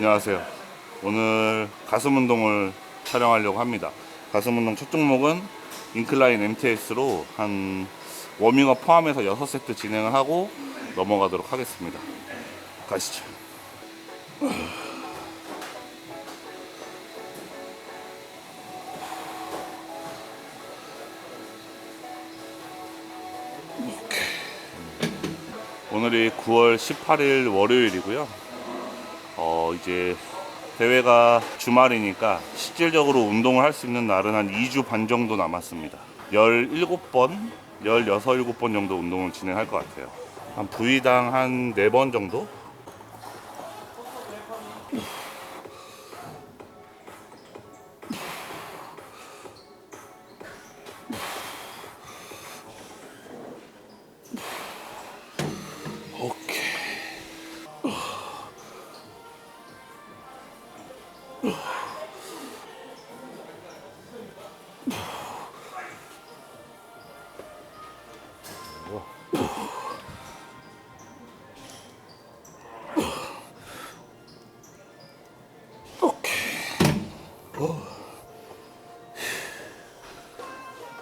안녕하세요. 오늘 가슴 운동을 촬영하려고 합니다. 가슴 운동 첫 종목은 인클라인 MTS로 한 워밍업 포함해서 6세트 진행을 하고 넘어가도록 하겠습니다. 가시죠. 오늘이 9월 18일 월요일이고요. 어, 이제 대회가 주말이니까 실질적으로 운동을 할 수 있는 날은 한 2주 반 정도 남았습니다. 17번, 16, 7번 정도 운동을 진행할 것 같아요. 한 부위당 한 4번 정도?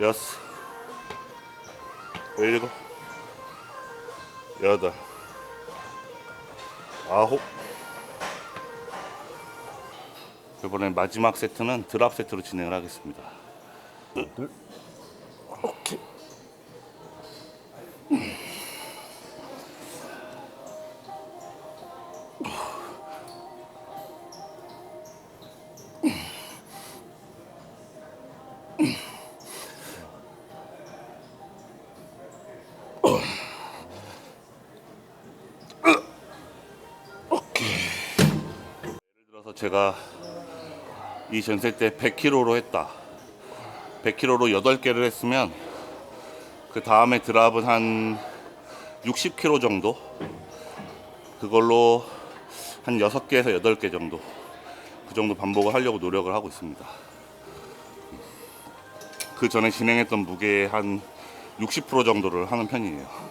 여섯, 일곱, 여덟, 아홉. 이번엔 마지막 세트는 드랍 세트로 진행을 하겠습니다. 둘, 오케이. 제가 이 전세 때 100kg로 했다. 100kg로 8개를 했으면 그 다음에 드랍은 한 60kg 정도? 그걸로 한 6개에서 8개 정도. 그 정도 반복을 하려고 노력을 하고 있습니다. 그 전에 진행했던 무게의 한 60% 정도를 하는 편이에요.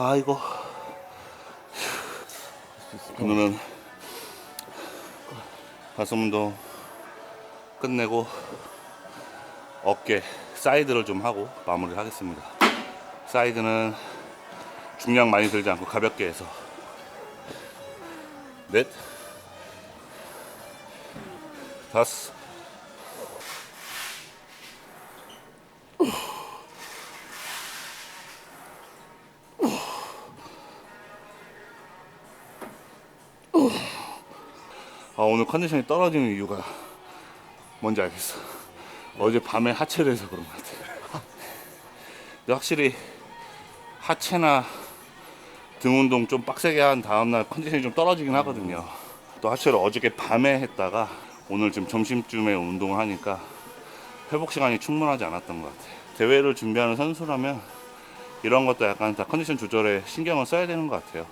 아이고. 오늘은 가슴 운동 끝내고 어깨 사이드를 좀 하고 마무리를 하겠습니다. 사이드는 중량 많이 들지 않고 가볍게 해서. 넷. 다섯. 아, 오늘 컨디션이 떨어지는 이유가 뭔지 알겠어. 어제 밤에 하체를 해서 그런 것 같아. 근데 확실히 하체나 등 운동 좀 빡세게 한 다음날 컨디션이 좀 떨어지긴 하거든요. 또 하체를 어저께 밤에 했다가 오늘 지금 점심쯤에 운동을 하니까 회복 시간이 충분하지 않았던 것 같아요. 대회를 준비하는 선수라면 이런 것도 약간 다 컨디션 조절에 신경을 써야 되는 것 같아요.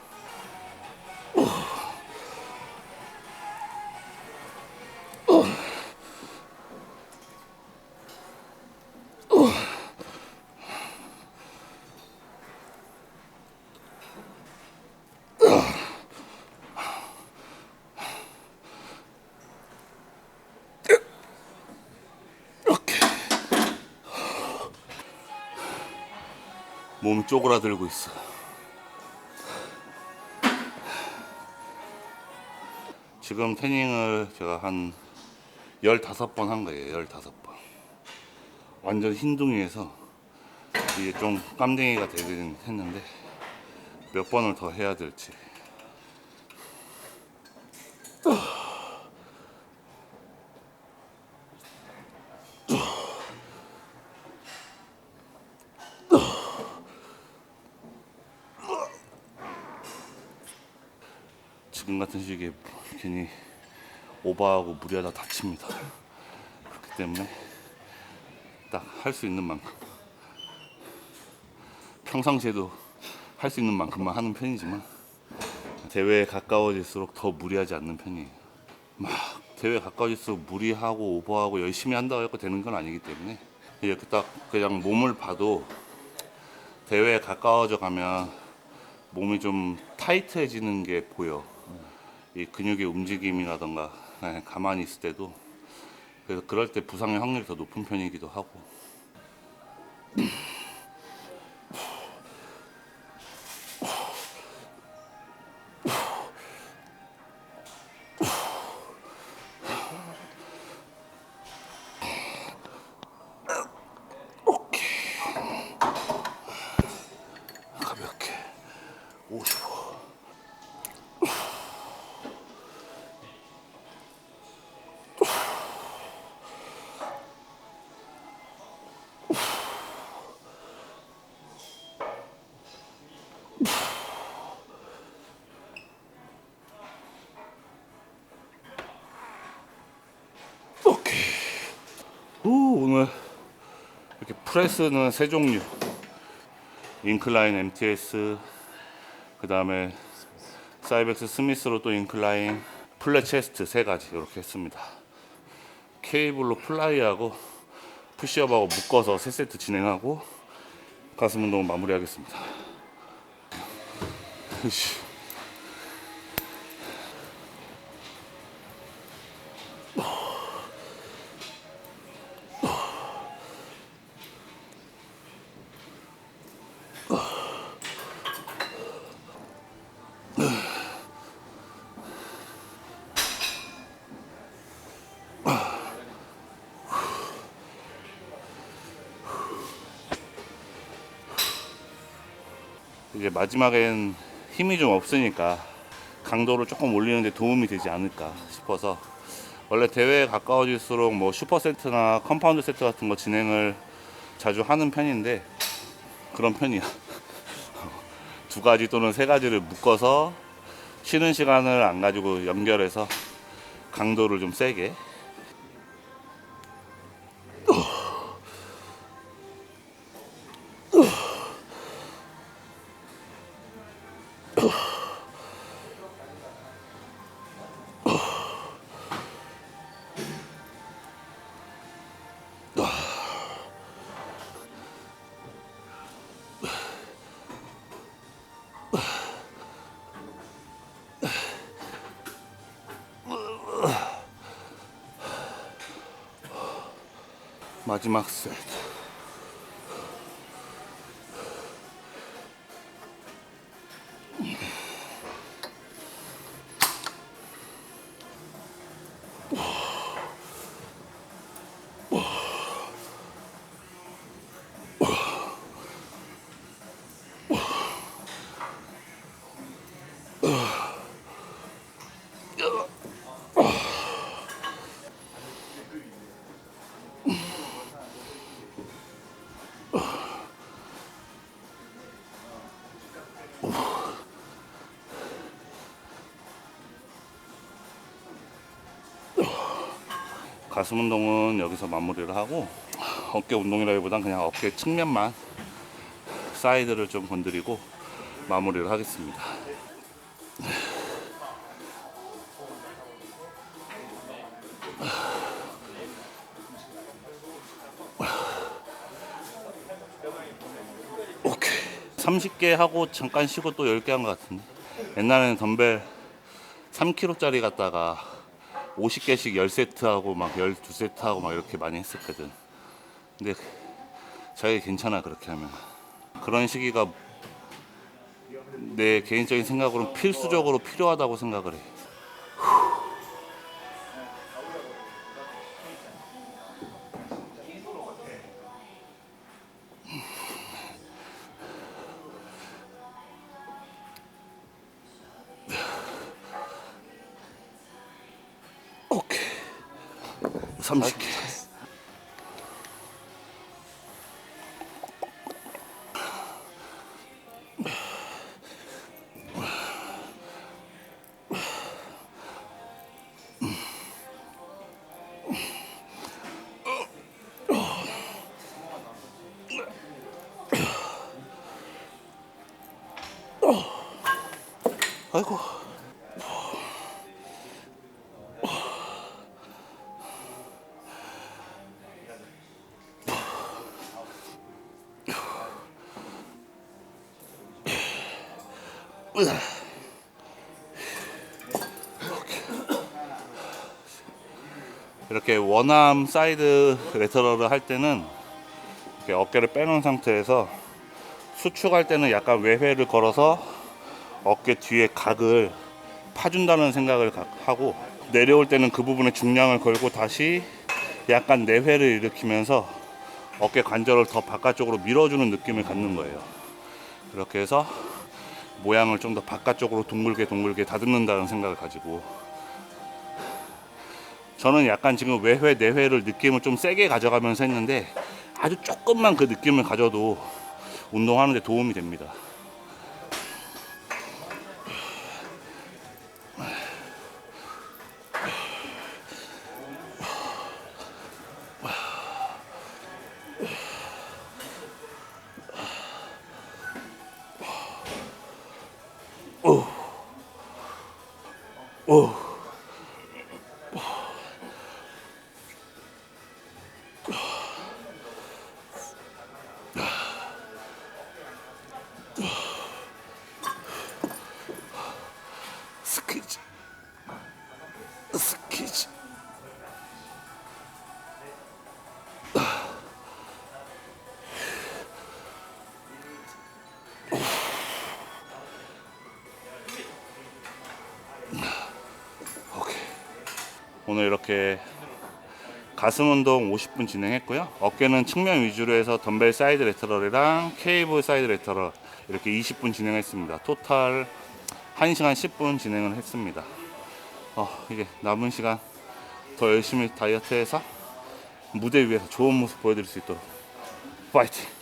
몸이 쪼그라들고 있어. 지금 태닝을 제가 한 15번 한 거예요. 15번. 완전 흰둥이에서 이게 좀 깜댕이가 되긴 했는데 몇 번을 더 해야 될지. 지금 같은 시기에 괜히 오버하고 무리하다 다칩니다. 그렇기 때문에 딱 할 수 있는 만큼 평상시에도 할 수 있는 만큼만 하는 편이지만 대회에 가까워질수록 더 무리하지 않는 편이에요. 막 대회 가까워질수록 무리하고 오버하고 열심히 한다고 해서 되는 건 아니기 때문에 이렇게 딱 그냥 몸을 봐도 대회에 가까워져 가면 몸이 좀 타이트해지는 게 보여. 이 근육의 움직임이라던가 그냥 가만히 있을 때도 그래서 그럴 때 부상의 확률이 더 높은 편이기도 하고 오케이. 오, 오늘 이렇게 프레스는 세 종류. 인클라인 MTS, 그 다음에 사이벡스 스미스로 또 인클라인, 플랫 체스트 세 가지 이렇게 했습니다. 케이블로 플라이하고 푸시업하고 묶어서 세 세트 진행하고 가슴 운동 마무리하겠습니다. 이제 마지막엔 힘이 좀 없으니까 강도를 조금 올리는데 도움이 되지 않을까 싶어서 원래 대회에 가까워질수록 뭐 슈퍼 세트나 컴파운드 세트 같은 거 진행을 자주 하는 편인데 그런 편이야. 두 가지 또는 세 가지를 묶어서 쉬는 시간을 안 가지고 연결해서 강도를 좀 세게 마지막 세트. 가슴 운동은 여기서 마무리를 하고 어깨 운동이라기보단 그냥 어깨 측면만 사이드를 좀 건드리고 마무리를 하겠습니다. 오케이. 30개 하고 잠깐 쉬고 또 10개 한 것 같은데. 옛날에는 덤벨 3kg짜리 갖다가 50개씩 10세트 하고 막 12세트 하고 막 이렇게 많이 했었거든. 근데 자기 괜찮아 그렇게 하면. 그런 시기가 내 개인적인 생각으로는 필수적으로 필요하다고 생각을 해. 30개. 아이고. 이렇게 원암 사이드 레터럴을 할 때는 이렇게 어깨를 빼놓은 상태에서 수축할 때는 약간 외회를 걸어서 어깨 뒤에 각을 파준다는 생각을 가- 하고 내려올 때는 그 부분에 중량을 걸고 다시 약간 내회를 일으키면서 어깨 관절을 더 바깥쪽으로 밀어주는 느낌을 갖는 거예요. 그렇게 해서 모양을 좀 더 바깥쪽으로 둥글게 둥글게 다듬는다는 생각을 가지고 저는 약간 지금 외회 내회를 느낌을 좀 세게 가져가면서 했는데 아주 조금만 그 느낌을 가져도 운동하는데 도움이 됩니다. 오늘 이렇게 가슴 운동 50분 진행했고요. 어깨는 측면 위주로 해서 덤벨 사이드 레터럴이랑 케이블 사이드 레터럴 이렇게 20분 진행했습니다. 토탈 1시간 10분 진행을 했습니다. 어, 이제 남은 시간 더 열심히 다이어트해서 무대 위에서 좋은 모습 보여드릴 수 있도록 파이팅!